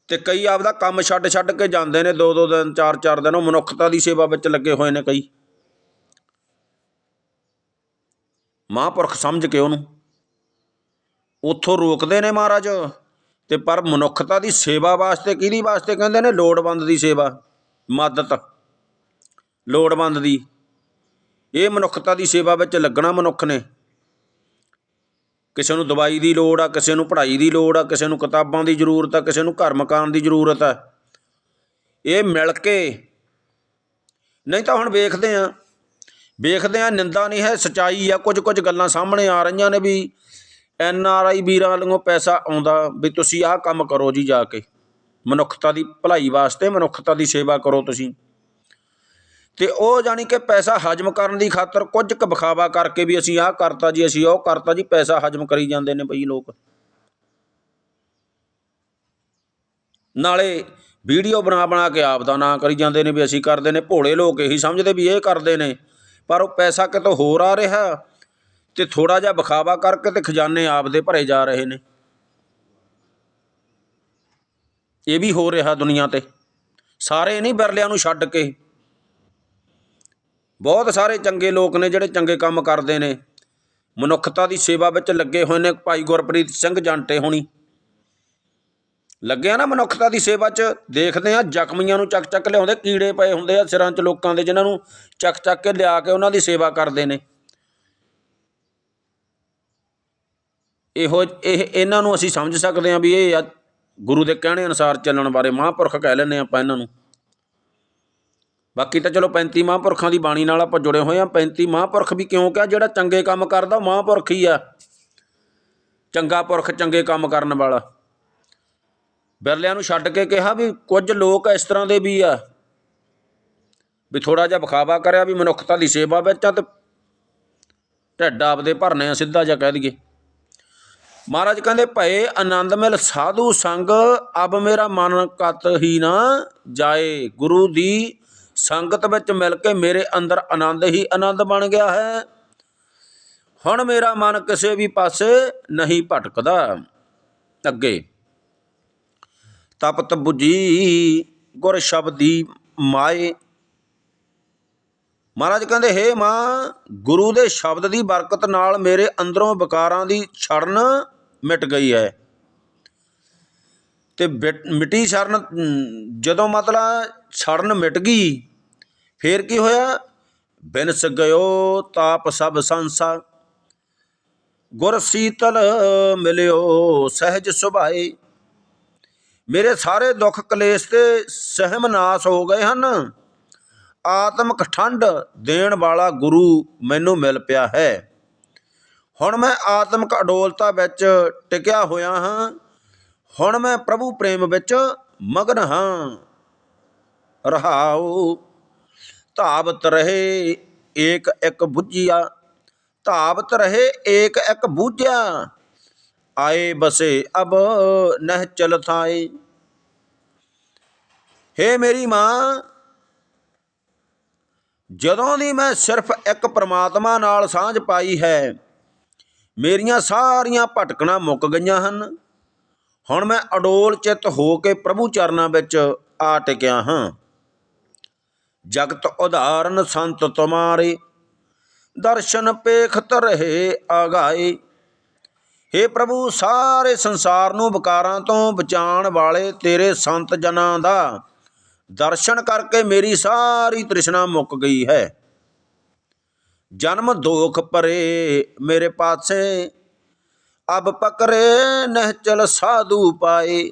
ਤੇ ਕਈ ਆਪਦਾ ਕੰਮ ਛੱਡ ਛੱਡ ਕੇ ਜਾਂਦੇ ਨੇ ਦੋ ਦੋ ਦਿਨ ਚਾਰ ਚਾਰ ਦਿਨ, ਉਹ ਮਨੁੱਖਤਾ ਦੀ ਸੇਵਾ ਵਿੱਚ ਲੱਗੇ ਹੋਏ ਨੇ ਕਈ। ਮਹਾਂਪੁਰਖ ਸਮਝ ਕੇ ਉਹਨੂੰ ਉੱਥੋਂ ਰੋਕਦੇ ਨੇ ਮਹਾਰਾਜ ਅਤੇ ਪਰ ਮਨੁੱਖਤਾ ਦੀ ਸੇਵਾ ਵਾਸਤੇ ਕਿਹਦੀ ਵਾਸਤੇ ਕਹਿੰਦੇ ਨੇ? ਲੋੜਵੰਦ ਦੀ ਸੇਵਾ, ਮਦਦ। ਲੋੜਵੰਦ ਦੀ। ਇਹ ਮਨੁੱਖਤਾ ਦੀ ਸੇਵਾ ਵਿੱਚ ਲੱਗਣਾ ਮਨੁੱਖ ਨੇ। ਕਿਸੇ ਨੂੰ ਦਵਾਈ ਦੀ ਲੋੜ ਆ, ਕਿਸੇ ਨੂੰ ਪੜ੍ਹਾਈ ਦੀ ਲੋੜ ਆ, ਕਿਸੇ ਨੂੰ ਕਿਤਾਬਾਂ ਦੀ ਜ਼ਰੂਰਤ ਆ, ਕਿਸੇ ਨੂੰ ਘਰ ਮਕਾਨ ਦੀ ਜ਼ਰੂਰਤ ਆ। ਇਹ ਮਿਲ ਕੇ ਨਹੀਂ ਤਾਂ ਹੁਣ ਵੇਖਦੇ ਆ। ਵੇਖਦੇ ਆ, ਨਿੰਦਾ ਨਹੀਂ ਹੈ, ਸਚਾਈ ਆ ਕੁਝ ਕੁਝ ਗੱਲਾਂ ਸਾਹਮਣੇ ਆ ਰਹੀਆਂ ਨੇ ਵੀ ਐਨ ਆਰ ਆਈ ਵੀਰਾਂ ਵੱਲੋਂ ਪੈਸਾ ਆਉਂਦਾ ਵੀ ਤੁਸੀਂ ਆਹ ਕੰਮ ਕਰੋ ਜੀ ਜਾ ਕੇ। ਮਨੁੱਖਤਾ ਦੀ ਭਲਾਈ ਵਾਸਤੇ ਮਨੁੱਖਤਾ ਦੀ ਸੇਵਾ ਕਰੋ ਤੁਸੀਂ। ਤੇ ਉਹ ਜਾਣੀ ਕਿ ਪੈਸਾ ਹਜਮ ਕਰਨ ਦੀ ਖਾਤਰ ਕੁਝ ਕੁ ਵਿਖਾਵਾ ਕਰਕੇ ਵੀ ਅਸੀਂ ਆਹ ਕਰਤਾ ਜੀ, ਅਸੀਂ ਉਹ ਕਰਤਾ ਜੀ, ਪੈਸਾ ਹਜਮ ਕਰੀ ਜਾਂਦੇ ਨੇ ਬਈ ਲੋਕ। ਨਾਲੇ ਵੀਡੀਓ ਬਣਾ ਬਣਾ ਕੇ ਆਪ ਦਾ ਨਾਂ ਕਰੀ ਜਾਂਦੇ ਨੇ ਵੀ ਅਸੀਂ ਕਰਦੇ ਨੇ, ਭੋਲੇ ਲੋਕ ਇਹੀ ਸਮਝਦੇ ਵੀ ਇਹ ਕਰਦੇ ਨੇ। ਪਰ ਉਹ ਪੈਸਾ ਕਿਤੋਂ ਹੋਰ ਆ ਰਿਹਾ? ਤੇ ਥੋੜਾ ਜਿਹਾ ਵਿਖਾਵਾ ਕਰਕੇ ਤੇ ਖਜ਼ਾਨੇ ਆਪਦੇ ਭਰੇ ਜਾ ਰਹੇ ਨੇ। ਇਹ ਵੀ ਹੋ ਰਿਹਾ ਦੁਨੀਆ ਤੇ। ਸਾਰੇ ਨਹੀਂ ਬਿਰਲਿਆਂ ਨੂੰ ਛੱਡ ਕੇ। ਬਹੁਤ ਸਾਰੇ ਚੰਗੇ ਲੋਕ ਨੇ ਜਿਹੜੇ ਚੰਗੇ ਕੰਮ ਕਰਦੇ ਨੇ। ਮਨੁੱਖਤਾ ਦੀ ਸੇਵਾ ਵਿੱਚ ਲੱਗੇ ਹੋਏ ਨੇ ਭਾਈ ਗੁਰਪ੍ਰੀਤ ਸਿੰਘ ਜੰਟੇ ਹੋਣੀ। ਲੱਗੇ ਆ ਨਾ ਮਨੁੱਖਤਾ ਦੀ ਸੇਵਾ 'ਚ। ਦੇਖਦੇ ਆ ਜ਼ਖਮੀਆਂ ਨੂੰ ਚੱਕ ਚੱਕ ਲਿਆਉਂਦੇ, ਕੀੜੇ ਪਏ ਹੁੰਦੇ ਆ ਸਿਰਾਂ 'ਚ ਲੋਕਾਂ ਦੇ, ਜਿਨ੍ਹਾਂ ਨੂੰ ਚੱਕ ਚੱਕ ਕੇ ਲਿਆ ਕੇ ਉਹਨਾਂ ਦੀ ਸੇਵਾ ਕਰਦੇ ਨੇ। ਇਹੋ ਇਹ ਇਹਨਾਂ ਨੂੰ ਅਸੀਂ ਸਮਝ ਸਕਦੇ ਹਾਂ ਵੀ ਇਹ ਆ ਗੁਰੂ ਦੇ ਕਹਿਣੇ ਅਨੁਸਾਰ ਚੱਲਣ ਬਾਰੇ ਮਹਾਂਪੁਰਖ ਕਹਿ ਲੈਂਦੇ ਆਪਾਂ ਇਹਨਾਂ ਨੂੰ। ਬਾਕੀ ਤਾਂ ਚਲੋ 35 ਮਹਾਂਪੁਰਖਾਂ ਦੀ ਬਾਣੀ ਨਾਲ ਆਪਾਂ ਜੁੜੇ ਹੋਏ ਆ 35 ਮਹਾਂਪੁਰਖ ਵੀ ਕਿਉਂ ਕਿਹਾ? ਜਿਹੜਾ ਚੰਗੇ ਕੰਮ ਕਰਦਾ ਉਹ ਮਹਾਂਪੁਰਖ ਹੀ ਆ। ਚੰਗਾ ਪੁਰਖ ਚੰਗੇ ਕੰਮ ਕਰਨ ਵਾਲਾ। ਬਿਰਲਿਆਂ ਨੂੰ ਛੱਡ ਕੇ ਕਿਹਾ ਵੀ ਕੁਝ ਲੋਕ ਇਸ ਤਰ੍ਹਾਂ ਦੇ ਵੀ ਆ। ਵੀ ਥੋੜਾ ਜਿਹਾ ਵਿਖਾਵਾ ਕਰਿਆ ਵੀ ਮਨੁੱਖਤਾ ਦੀ ਸੇਵਾ ਵਿੱਚ ਆ ਤੇ ਢਿੱਡ ਆਪਦੇ ਭਰਨੇ ਆ ਸਿੱਧਾ ਜਿਹਾ ਕਹਿ ਦਈਏ। ਮਹਾਰਾਜ ਕਹਿੰਦੇ, ਭਏ ਆਨੰਦ ਮਿਲ ਸਾਧੂ ਸੰਗ, ਅਬ ਮੇਰਾ ਮਨ ਕਤ ਹੀ ਨਾ ਜਾਏ। ਗੁਰੂ ਦੀ ਸੰਗਤ ਵਿੱਚ ਮਿਲ ਕੇ ਮੇਰੇ ਅੰਦਰ ਆਨੰਦ ਹੀ ਆਨੰਦ ਬਣ ਗਿਆ ਹੈ। ਹੁਣ ਮੇਰਾ ਮਨ ਕਿਸੇ ਵੀ ਪਾਸੇ ਨਹੀਂ ਭਟਕਦਾ। ਅੱਗੇ, ਤਪਤ 부ਜੀ ਗੁਰ ਸ਼ਬਦੀ ਮਾਏ। ਮਹਾਰਾਜ ਕਹਿੰਦੇ, ਹੇ ਮਾਂ, ਗੁਰੂ ਦੇ ਸ਼ਬਦ ਦੀ ਬਰਕਤ ਨਾਲ ਮੇਰੇ ਅੰਦਰੋਂ ਵਿਕਾਰਾਂ ਦੀ ਛੜਨ ਮਿਟ ਗਈ ਹੈ। ਤੇ ਬਿਟ- ਮਿੱਟੀ ਸ਼ਰਨ ਜਦੋਂ ਮਤਲਬ ਸਰਨ ਮਿਟ ਗਈ, ਫੇਰ ਕੀ ਹੋਇਆ? ਬਿਨਸ ਗਇਓ ਤਾਪ ਸਭ ਸੰਸਾ ਗੁਰ ਸੀਤਲ ਮਿਲਿਓ ਸਹਿਜ ਸੁਭਾਏ। ਮੇਰੇ ਸਾਰੇ ਦੁੱਖ ਕਲੇਸ਼ ਤੇ ਸਹਿਮ ਨਾਸ ਹੋ ਗਏ ਹਨ। ਆਤਮਕ ਠੰਡ ਦੇਣ ਵਾਲਾ ਗੁਰੂ ਮੈਨੂੰ ਮਿਲ ਪਿਆ ਹੈ। ਹੁਣ ਮੈਂ ਆਤਮਿਕ ਅਡੋਲਤਾ ਵਿੱਚ ਟਿਕਿਆ ਹੋਇਆ ਹਾਂ। ਹੁਣ ਮੈਂ ਪ੍ਰਭੂ ਪ੍ਰੇਮ ਵਿੱਚ ਮਗਨ ਹਾਂ। ਰਹਾਉ ਧਾਵਤ ਰਹੇ ਏਕ ਇੱਕ ਬੁੱਝਿਆ। ਧਾਵਤ ਰਹੇ ਏਕ ਇੱਕ ਬੂਝਿਆ। ਆਏ ਬਸੇ ਅਬ ਨਹਿ ਚਲ ਥਾਏ। ਹੇ ਮੇਰੀ ਮਾਂ, ਜਦੋਂ ਦੀ ਮੈਂ ਸਿਰਫ ਇੱਕ ਪ੍ਰਮਾਤਮਾ ਨਾਲ ਸਾਂਝ ਪਾਈ ਹੈ ਮੇਰੀਆਂ ਸਾਰੀਆਂ ਭਟਕਣਾ ਮੁੱਕ ਗਈਆਂ ਹਨ। ਹੁਣ ਮੈਂ ਅਡੋਲ ਚਿੱਤ ਹੋ ਕੇ ਪ੍ਰਭੂ ਚਰਨਾਂ ਵਿੱਚ ਆ ਟਿਕਿਆ ਹਾਂ। ਜਗਤ ਉਧਾਰਨ ਸੰਤ ਤੁਮਾਰੇ, ਦਰਸ਼ਨ ਪੇਖਤ ਰਹੇ ਆਗਾਏ। ਹੇ ਪ੍ਰਭੂ, ਸਾਰੇ ਸੰਸਾਰ ਨੂੰ ਵਿਕਾਰਾਂ ਤੋਂ ਬਚਾਉਣ ਵਾਲੇ ਤੇਰੇ ਸੰਤ ਜਨਾਂ ਦਾ ਦਰਸ਼ਨ ਕਰਕੇ ਮੇਰੀ ਸਾਰੀ ਤ੍ਰਿਸ਼ਨਾ ਮੁੱਕ ਗਈ ਹੈ। ਜਨਮ ਦੋਖ ਪਰੇ ਮੇਰੇ ਪਾਸੇ, ਅਬ ਪਕਰੇ ਨਹਿ ਚਲ ਸਾਧੂ ਪਾਏ।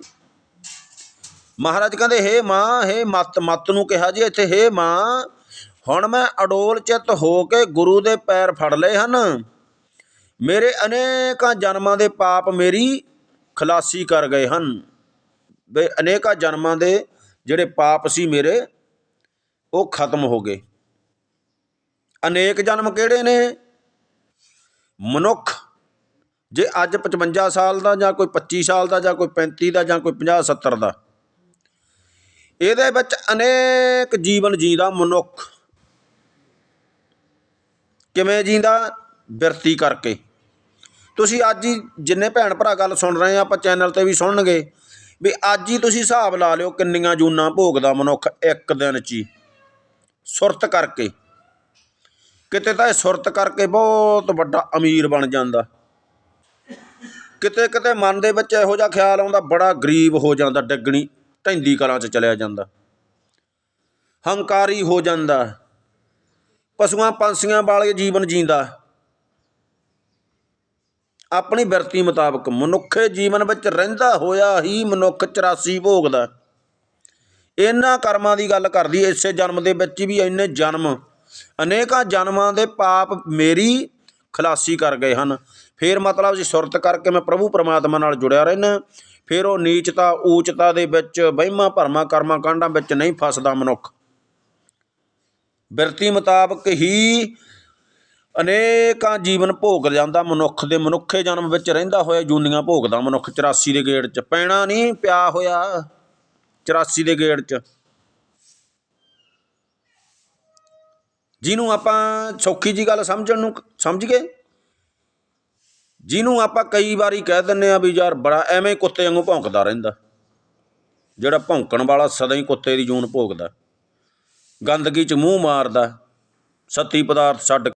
ਮਹਾਰਾਜ ਕਹਿੰਦੇ, ਹੇ ਮਾਂ, ਹੇ ਮਤ ਮਤ ਨੂੰ ਕਿਹਾ ਜੀ ਇੱਥੇ, ਹੇ ਮਾਂ, ਹੁਣ ਮੈਂ ਅਡੋਲ ਚਿੱਤ ਹੋ ਕੇ ਗੁਰੂ ਦੇ ਪੈਰ ਫੜ ਲਏ ਹਨ। ਮੇਰੇ ਅਨੇਕਾਂ ਜਨਮਾਂ ਦੇ ਪਾਪ ਮੇਰੀ ਖਲਾਸੀ ਕਰ ਗਏ ਹਨ। ਬੇ ਅਨੇਕਾਂ ਜਨਮਾਂ ਦੇ ਜਿਹੜੇ ਪਾਪ ਸੀ ਮੇਰੇ, ਉਹ ਖਤਮ ਹੋ ਗਏ। ਅਨੇਕ ਜਨਮ ਕਿਹੜੇ ਨੇ? ਮਨੁੱਖ। ਜੇ ਅੱਜ 55 ਸਾਲ ਦਾ ਜਾਂ ਕੋਈ 25 ਸਾਲ ਦਾ ਜਾਂ ਕੋਈ 35 ਦਾ ਜਾਂ ਕੋਈ 50 70 ਦਾ। ਇਹਦੇ ਵਿੱਚ ਅਨੇਕ ਜੀਵਨ ਜੀਂਦਾ ਮਨੁੱਖ। ਕਿਵੇਂ ਜੀਂਦਾ? ਬਿਰਤੀ ਕਰਕੇ। ਤੁਸੀਂ ਅੱਜ ਹੀ ਜਿੰਨੇ ਭੈਣ ਭਰਾ ਗੱਲ ਸੁਣ ਰਹੇ ਆ, ਆਪਾਂ ਚੈਨਲ ਤੇ ਵੀ ਸੁਣਨਗੇ ਵੀ ਅੱਜ ਹੀ ਤੁਸੀਂ ਹਿਸਾਬ ਲਾ ਲਿਓ ਕਿੰਨੀਆਂ ਜੂਨਾਂ ਭੋਗਦਾ ਮਨੁੱਖ ਇੱਕ ਦਿਨ 'ਚ ਹੀ। ਸੁਰਤ ਕਰਕੇ। ਕਿਤੇ ਤਾਂ ਇਹ ਸੁਰਤ ਕਰਕੇ ਬਹੁਤ ਵੱਡਾ ਅਮੀਰ ਬਣ ਜਾਂਦਾ। ਕਿਤੇ ਕਿਤੇ ਮਨ ਦੇ ਵਿੱਚ ਇਹੋ ਜਿਹਾ ਖਿਆਲ ਆਉਂਦਾ, ਬੜਾ ਗਰੀਬ ਹੋ ਜਾਂਦਾ, ਡੱਗਣੀ, ਢੈਂਦੀ ਕਲਾਂ 'ਚ ਚਲਿਆ ਜਾਂਦਾ। ਹੰਕਾਰੀ ਹੋ ਜਾਂਦਾ। ਪਸ਼ੂਆਂ ਪੰਛੀਆਂ ਵਾਲੇ ਜੀਵਨ ਜੀਂਦਾ। ਆਪਣੀ ਬਿਰਤੀ ਮੁਤਾਬਕ ਮਨੁੱਖੇ ਜੀਵਨ ਵਿੱਚ ਰਹਿੰਦਾ ਹੋਇਆ ਹੀ ਮਨੁੱਖ 84 ਭੋਗਦਾ। ਇਹਨਾਂ ਕਰਮਾਂ ਦੀ ਗੱਲ ਕਰਦੀ, ਇਸੇ ਜਨਮ ਦੇ ਵਿੱਚ ਵੀ ਇੰਨੇ ਜਨਮ ਅਨੇਕਾਂ ਜਨਮਾਂ ਦੇ ਪਾਪ ਮੇਰੀ ਖਲਾਸੀ ਕਰ ਗਏ ਹਨ। ਫਿਰ ਮਤਲਬ ਜੀ ਸੁਰਤ ਕਰਕੇ ਮੈਂ ਪ੍ਰਭੂ ਪਰਮਾਤਮਾ ਨਾਲ ਜੁੜਿਆ ਰਹਿਣਾ ਫਿਰ ਉਹ ਨੀਚਤਾ, ਊਚਤਾ ਦੇ ਵਿੱਚ ਵਹਿਮਾਂ ਭਰਮਾਂ ਕਰਮਾਂ ਕਾਂਡਾਂ ਵਿੱਚ ਨਹੀਂ ਫਸਦਾ ਮਨੁੱਖ। ਬਿਰਤੀ ਮੁਤਾਬਕ ਹੀ ਅਨੇਕਾਂ ਜੀਵਨ ਭੋਗ ਜਾਂਦਾ ਮਨੁੱਖ ਦੇ। ਮਨੁੱਖੇ ਜਨਮ ਵਿੱਚ ਰਹਿੰਦਾ ਹੋਇਆ ਜੂਨੀਆਂ ਭੋਗਦਾ ਮਨੁੱਖ। 84 ਦੇ ਗੇੜ 'ਚ ਪੈਣਾ ਨਹੀਂ ਪਿਆ ਹੋਇਆ। 84 ਦੇ ਗੇੜ 'ਚ ਜਿਹਨੂੰ ਆਪਾਂ ਸੌਖੀ ਜੀ ਗੱਲ ਸਮਝਣ ਨੂੰ ਸਮਝ ਗਏ? ਜਿਹਨੂੰ ਆਪਾਂ ਕਈ ਵਾਰੀ ਕਹਿ ਦਿੰਨੇ ਆ ਵੀ ਯਾਰ ਬੜਾ ਐਵੇਂ ਕੁੱਤੇ ਵਾਂਗੂ ਭੌਂਕਦਾ ਰਹਿੰਦਾ। ਜਿਹੜਾ ਭੌਂਕਣ ਵਾਲਾ ਸਦਾ ਹੀ ਕੁੱਤੇ ਦੀ ਜੂਨ ਭੋਗਦਾ ਗੰਦਗੀ 'ਚ ਮੂੰਹ ਮਾਰਦਾ। ਸੱਤੀ ਪਦਾਰਥ ਛੱਡ